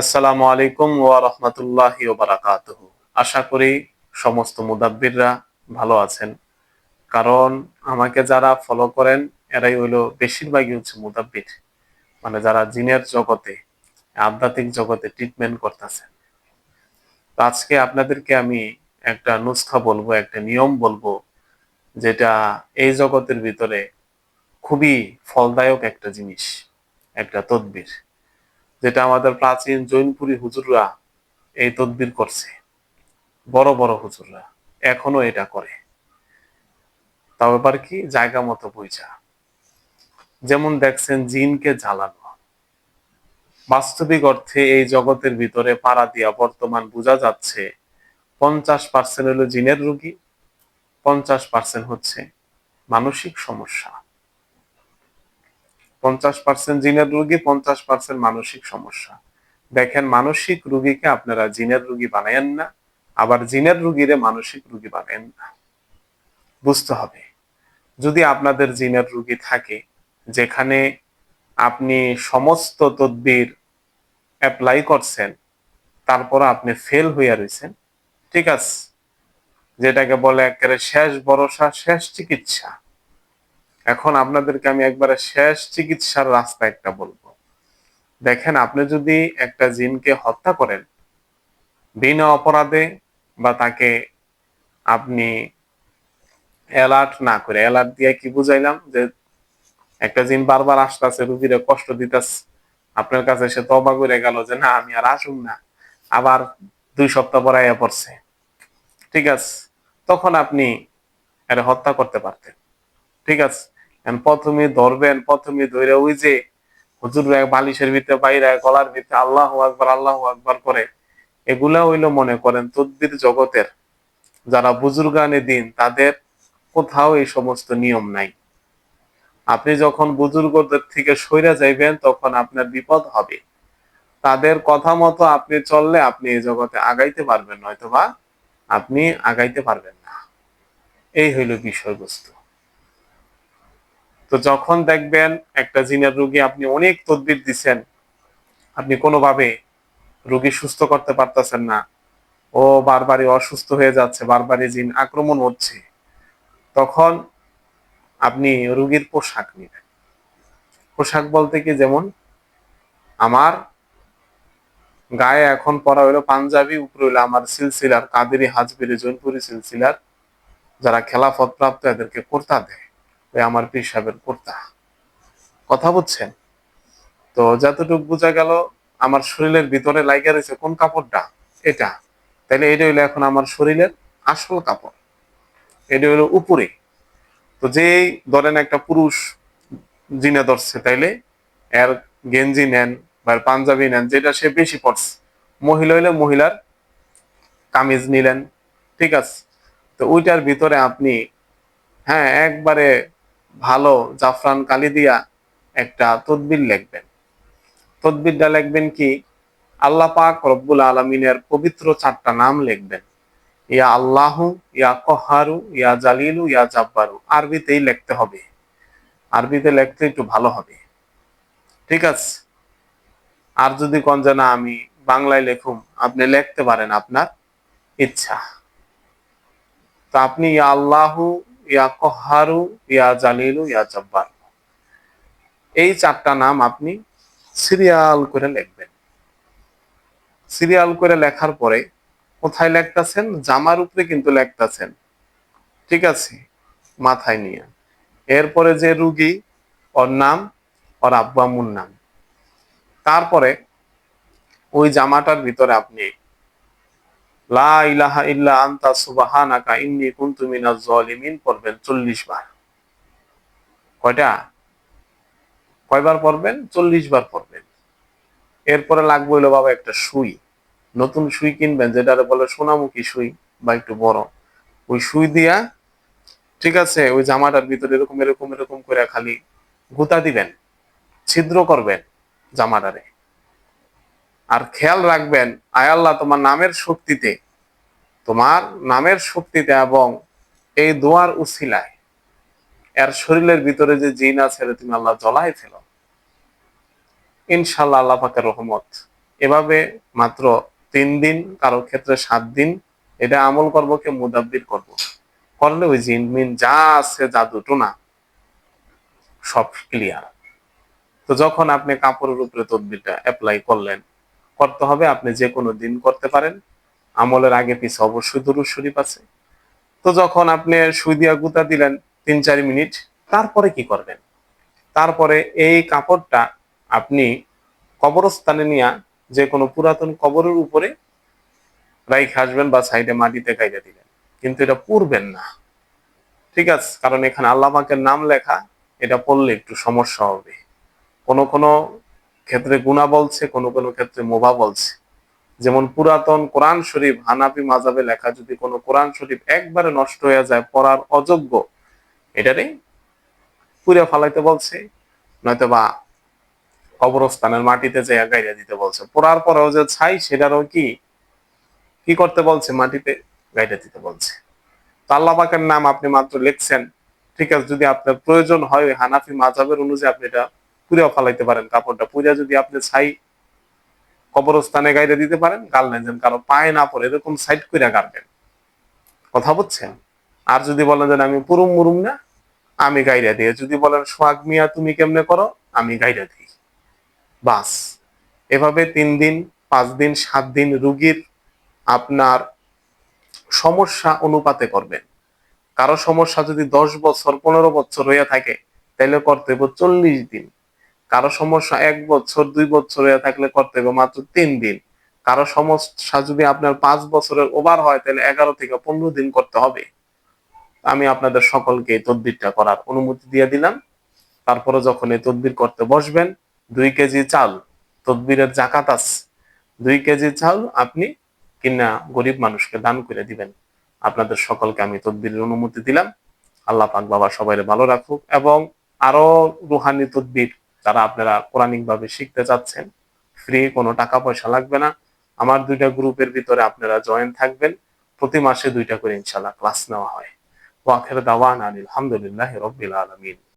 আসসালামু আলাইকুম ওয়া রাহমাতুল্লাহি ওয়া বারাকাতুহু। আশা করি সমস্ত মুদাব্বিররা ভালো আছেন। কারণ আমাকে যারা ফলো করেন, এরাই হইল বেশিরভাগই হচ্ছে মুদাব্বির। মানে যারা জিনের জগতে, আধ্যাত্মিক জগতে ট্রিটমেন্ট করতেছেন। তো আজকে আপনাদেরকে আমি একটা নুসখা বলব, একটা নিয়ম বলব, যেটা এই জগতের ভিতরে খুবই ফলদায়ক একটা জিনিস, একটা তদবির। যেটা আমাদের প্রাচীন জৈনপুরী হুজুররা এই তদবির করছে। বড় বড় হুজুররা এখনও এটা করে। তাও এবার কি? জায়গা মতো বুঝা যেমন দেখছেন জিনকে জ্বালানো। বাস্তবিক অর্থে এই জগতের ভিতরে পাড়া দিয়া বর্তমান বোঝা যাচ্ছে পঞ্চাশ পার্সেন্ট হলো জিনের রুগী, পঞ্চাশ পার্সেন্ট হচ্ছে মানসিক সমস্যা। পঞ্চাশ পার্সেন্ট জিনের রুগী, পঞ্চাশ পার্সেন্ট মানসিক সমস্যা। দেখেন, মানসিক রুগীকে আপনারা জিনের রুগী বানায়েন না, আবার জিনের রুগীরে মানসিক রুগী বানায়েন না। বুঝতে হবে, যদি আপনাদের জিনের রুগী থাকে, যেখানে আপনি সমস্ত তদবির অ্যাপ্লাই করছেন তারপর আপনি ফেল হইয়া রয়েছেন ঠিক আছে? যেটাকে বলে একেবারে শেষ ভরসা, শেষ চিকিৎসা। এখন আপনাদেরকে আমি একবারে শেষ চিকিৎসার রাস্তা একটা বলব। দেখেন, আপনি যদি একটা জিনকে হত্যা করেন, বিনা অপরাধে বা তাকে আপনি অ্যালার্ট না করে অ্যালার্ট দিয়ে কি বুঝাইলাম? যে একটা জিন বারবার আসতেছে, রুগীরে কষ্ট দিতেছে, আপনার কাছে সে তবা করে গেল যে, না, আমি আর আসুন না। আবার দুই সপ্তাহ পর আয়া পড়ছে। ঠিক আছে? তখন আপনি এটা হত্যা করতে পারতেন। ঠিক আছে? প্রথমে ধরবেন প্রথমে ধরে ওই যে হুজুর বালিশের ভিতরে বাইরে, গলার ভিতরে আল্লাহ আকবর আল্লাহ আকবর করে, এগুলা হইল মনে করেন তদ্বির জগতের। যারা বুজুর্গানে দিন, তাদের কোথাও এই সমস্ত নিয়ম নাই। আপনি যখন বুজুর্গদের থেকে সইরা যাইবেন, তখন আপনার বিপদ হবে। তাদের কথা মতো আপনি চললে আপনি এই জগতে আগাইতে পারবেন, নয়তোবা আপনি আগাইতে পারবেন না। এই হইল বিষয়বস্তু। তো যখন দেখবেন একটা জিনের রুগী আপনি অনেক তদবির দিচ্ছেন আপনি কোনোভাবে রুগী সুস্থ করতে পারতেছেন না, ও বারবারই অসুস্থ হয়ে যাচ্ছে, বারবারই জিন আক্রমণ হচ্ছে, তখন আপনি রুগীর পোশাক নেবেন। পোশাক বলতে কি যেমন, আমার গায়ে এখন পরা হইল পাঞ্জাবি, উপরে হইল আমার সিলসিলার কাদেরি হাজবিরি জৈনপুরি সিলসিলার, যারা খেলাফত প্রাপ্ত এদেরকে কর্তা দেয়। আমার পীর সাহেবের কর্তা। কথা বুঝছেন? তো যতটুকু বোঝা গেল, আমার শরীরের ভিতরে লাইগা রয়েছে কোন কাপড়টা? এটা। তাইলে এটা হইল এখন আমার শরীরের আসল কাপড়। এটা হইল উপরে। তো যেই ধরেন একটা পুরুষ জিনে ধরছে, তাইলে এর গেঞ্জি নেন বা পাঞ্জাবি নেন, যেটা সে বেশি পড়ছে মহিলা হইলে মহিলার কামিজ নিলেন, ঠিক আছে? তো ওইটার ভিতরে আপনি হ্যাঁ একবারে ভালো জাফরান কালি দিয়া একটা তদবির লিখবেন। তদবিরটা লিখবেন কি? আল্লাহ পাক রব্বুল আলমিনের পবিত্র চারটা নাম লিখবেন। ইয়া আল্লাহু, ইয়া কহারু, ইয়া জালিলু, ইয়া জাব্বারু। আরবিতেই লিখতে হবে। আরবিতে লিখতে একটু ভালো হবে। ঠিক আছে? আর যদি কোন না আমি বাংলায় লেখুম, আপনি লিখতে পারেন আপনার ইচ্ছা। তো আপনি ইয়া আল্লাহু ইয়া কহারু, ইয়া জালিলু, ইয়া জব্বার। এই চারটা নাম আপনি সিরিয়াল করে লিখবেন। সিরিয়াল করে লেখার পরে কোথায় লেখতেছেন? জামার উপরে কিন্তু লেখতেছেন। ঠিক আছে? মাথায় নিয়ে। এরপরে যে রুগী, ওর নাম, ওর আব্বামুর নাম। তারপরে ওই জামাটার ভিতরে আপনি লা ইলাহা ইল্লা আনতা সুবহানাকা ইন্নী কুনতু মিনাজ জালিমিন পড়বেন 40 বার। কয়টা? কয়বার পড়বেন? 40 বার পড়বেন। এরপরে লাগবে হলো বাবা একটা সুই। নতুন সুই কিনবেন, যেটারে বলে সোনামুখী সুই বা একটু বড়। ওই সুই দিয়া, ঠিক আছে, ওই জামাটার ভিতরে এরকম এরকম এরকম করে খালি গুতা দিবেন, ছিদ্র করবেন জামাটারে। আর খেয়াল রাখবেন, আয় আল্লাহ তোমার নামের শক্তিতে, তোমার নামের শক্তিতে এবং এই দোয়ার উছিলায় এর শরীরের ভিতরে যে জিন আছে তুমি আল্লাহ জ্বলাই ফেল। ইনশাল্লাহ আল্লাহ পাকের রহমত। এভাবে মাত্র তিন দিন, কারও ক্ষেত্রে সাত দিন, এটা আমল করব কে মুদাব্বির করব। করলে ওই জিন মিন যা আছে জাদু টোনা সব ক্লিয়ার তো যখন আপনি কাপড়ের উপরে তদবিরটা অ্যাপ্লাই করলেন করতে হবে, আপনি যে কোনো দিন করতে পারেন। আমলের আগে পিছে অবশ্যই দুরুদ শরীফ আছে। তো যখন আপনি সুই দিয়া গুতা দিলেন তিন চার মিনিট, তারপরে কি করবেন? তারপরে এই কাপড়টা আপনি কবরস্থানে নিয়ে যে কোনো পুরাতন কবরের উপরে রাইখে আসবেন বা সাইডে মাটিতে গাইতে দিলেন। কিন্তু এটা পুরবেন না। ঠিক আছে, কারণ এখানে আল্লাহ নাম লেখা, এটা পড়লে একটু সমস্যা হবে। কোনো কোনো ক্ষেত্রে গুণা বলছে, কোনো কোনো ক্ষেত্রে মোবা বলছে। যেমন পুরাতন কোরআন শরীফ, হানাফি মাজাবে লেখা যদি কোনো কোরআন শরীফ একবারে নষ্ট হয়ে যায়, পড়ার অযোগ্য, এটারে পুড়ে ফালাইতে বলছে নয়তো বা কবরস্থানের মাটিতে যে গাইরা দিতে বলছে। পড়ার পরেও যে ছাই, সেটারও কি? কি করতে বলছে? মাটিতে গাইডা দিতে বলছে। তো আল্লাহ পাকের নাম আপনি মাত্র লিখছেন। ঠিক আছে, যদি আপনার প্রয়োজন হয় হানাফি মাজাবের অনুযায়ী আপনি এটা পুড়ে ফালাইতে পারেন কাপড়টা। পুড়ে যদি আপনি ছাই কবরস্থানে গাইডে দিতে পারেন, গাল নেন যেন কারও পায়ে না পড়ে, এরকম সাইড করে গাড়বেন। কথা বুঝছেন? আর যদি বলেন যে আমি পুরুম মুরুম না, আমি গাইডা দিয়ে যদি বলেন, সোহাগ মিয়া, তুমি কেমনে করো? আমি গাইডা দিই। বাস। এভাবে তিন দিন, পাঁচ দিন, সাত দিন রুগীর আপনার সমস্যা অনুপাতে করবেন। কারও সমস্যা যদি দশ বছর, পনেরো বছর হইয়া থাকে তাহলে করতে হবে চল্লিশ দিন। কারও সমস্যা এক বছর, দুই বছর থাকলে করতে হবে মাত্র তিন দিন। কারও সমস্যা যদি আপনার পাঁচ বছরের ওভার হয়, তাহলে এগারো থেকে পনেরো দিন করতে হবে। আমি আপনাদের সকলকে এই তদবিরটা করার অনুমতি দিয়ে দিলাম। তারপরে যখন এই তদবির করতে বসবেন, দুই কেজি চাল, তদবিরের জাকাত আছে। দুই কেজি চাল আপনি কিনা গরিব মানুষকে দান করে দিবেন। আপনাদের সকলকে আমি তদবিরের অনুমতি দিলাম। আল্লাহ পাক বাবা সবাই ভালো রাখুক এবং আরও রুহানি তদবির যারা আপনারা কোরআনিক ভাবে শিখতে চাচ্ছেন ফ্রি কোনো টাকা পয়সা লাগবে না। আমার দুইটা গ্রুপের ভিতরে আপনারা জয়েন থাকবেন। প্রতি মাসে দুইটা করে ইনশাল্লাহ ক্লাস নেওয়া হয়। ওয়াখের দাওয়ান আলহামদুলিল্লাহ রবিল আলমিন।